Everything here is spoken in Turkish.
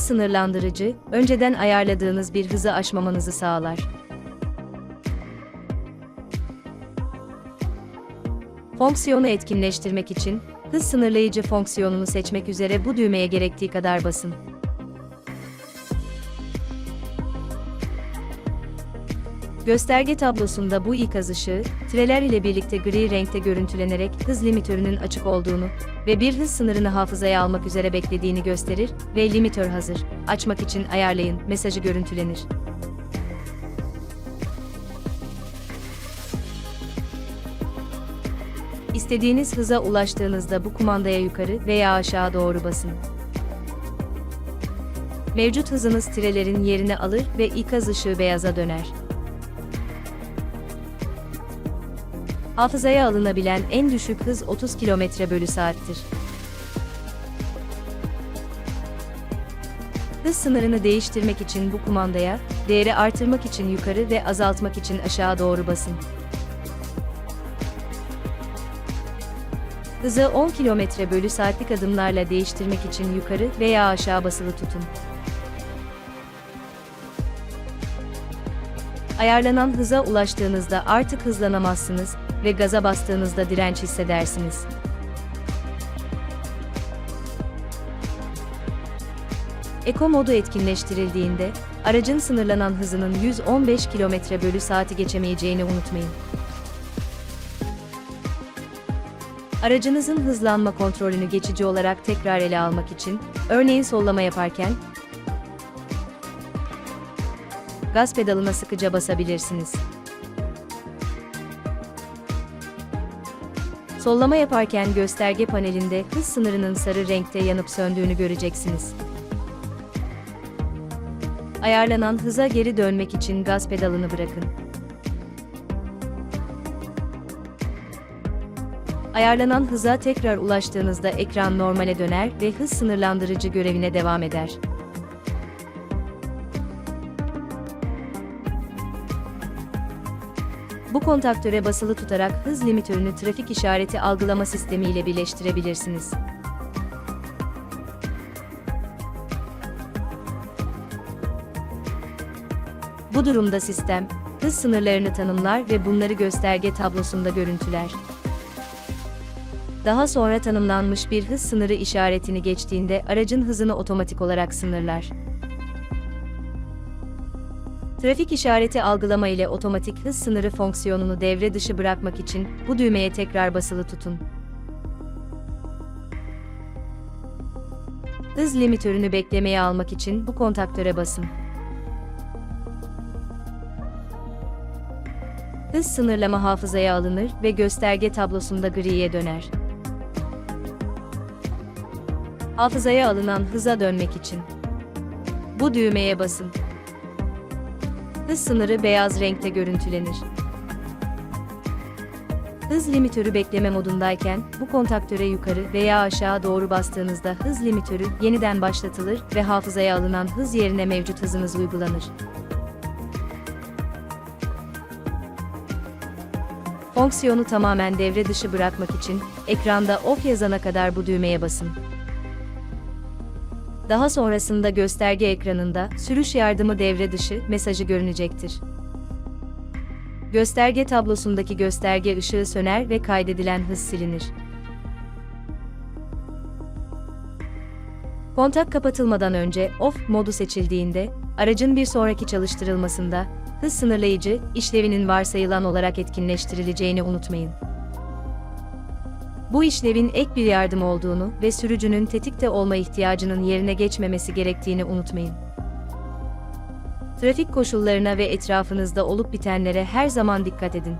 sınırlandırıcı, önceden ayarladığınız bir hızı aşmamanızı sağlar. Fonksiyonu etkinleştirmek için, hız sınırlayıcı fonksiyonunu seçmek üzere bu düğmeye gerektiği kadar basın. Gösterge tablosunda bu ikaz ışığı, tireler ile birlikte gri renkte görüntülenerek hız limitörünün açık olduğunu ve bir hız sınırını hafızaya almak üzere beklediğini gösterir ve limitör hazır, açmak için ayarlayın mesajı görüntülenir. İstediğiniz hıza ulaştığınızda bu kumandaya yukarı veya aşağı doğru basın. Mevcut hızınız tirelerin yerini alır ve ikaz ışığı beyaza döner. Hafızaya alınabilen en düşük hız 30 km bölü saattir. Hız sınırını değiştirmek için bu kumandaya, değeri artırmak için yukarı ve azaltmak için aşağı doğru basın. Hızı 10 km bölü saatlik adımlarla değiştirmek için yukarı veya aşağı basılı tutun. Ayarlanan hıza ulaştığınızda artık hızlanamazsınız ve gaza bastığınızda direnç hissedersiniz. Eko modu etkinleştirildiğinde, aracın sınırlanan hızının 115 km bölü saati geçemeyeceğini unutmayın. Aracınızın hızlanma kontrolünü geçici olarak tekrar ele almak için, örneğin sollama yaparken, gaz pedalına sıkıca basabilirsiniz. Sollama yaparken gösterge panelinde hız sınırının sarı renkte yanıp söndüğünü göreceksiniz. Ayarlanan hıza geri dönmek için gaz pedalını bırakın. Ayarlanan hıza tekrar ulaştığınızda ekran normale döner ve hız sınırlandırıcı görevine devam eder. Bu kontaktöre basılı tutarak hız limitörünü trafik işareti algılama sistemi ile birleştirebilirsiniz. Bu durumda sistem, hız sınırlarını tanımlar ve bunları gösterge tablosunda görüntüler. Daha sonra tanımlanmış bir hız sınırı işaretini geçtiğinde aracın hızını otomatik olarak sınırlar. Trafik işareti algılama ile otomatik hız sınırı fonksiyonunu devre dışı bırakmak için bu düğmeye tekrar basılı tutun. Hız limitörünü beklemeye almak için bu kontaktöre basın. Hız sınırlama hafızaya alınır ve gösterge tablosunda griye döner. Hafızaya alınan hıza dönmek için bu düğmeye basın. Hız sınırı beyaz renkte görüntülenir. Hız limitörü bekleme modundayken bu kontaktöre yukarı veya aşağı doğru bastığınızda hız limitörü yeniden başlatılır ve hafızaya alınan hız yerine mevcut hızınız uygulanır. Fonksiyonu tamamen devre dışı bırakmak için ekranda off yazana kadar bu düğmeye basın. Daha sonrasında gösterge ekranında sürüş yardımı devre dışı mesajı görünecektir. Gösterge tablosundaki gösterge ışığı söner ve kaydedilen hız silinir. Kontak kapatılmadan önce off modu seçildiğinde, aracın bir sonraki çalıştırılmasında hız sınırlayıcı işlevinin varsayılan olarak etkinleştirileceğini unutmayın. Bu işlevin ek bir yardım olduğunu ve sürücünün tetikte olma ihtiyacının yerine geçmemesi gerektiğini unutmayın. Trafik koşullarına ve etrafınızda olup bitenlere her zaman dikkat edin.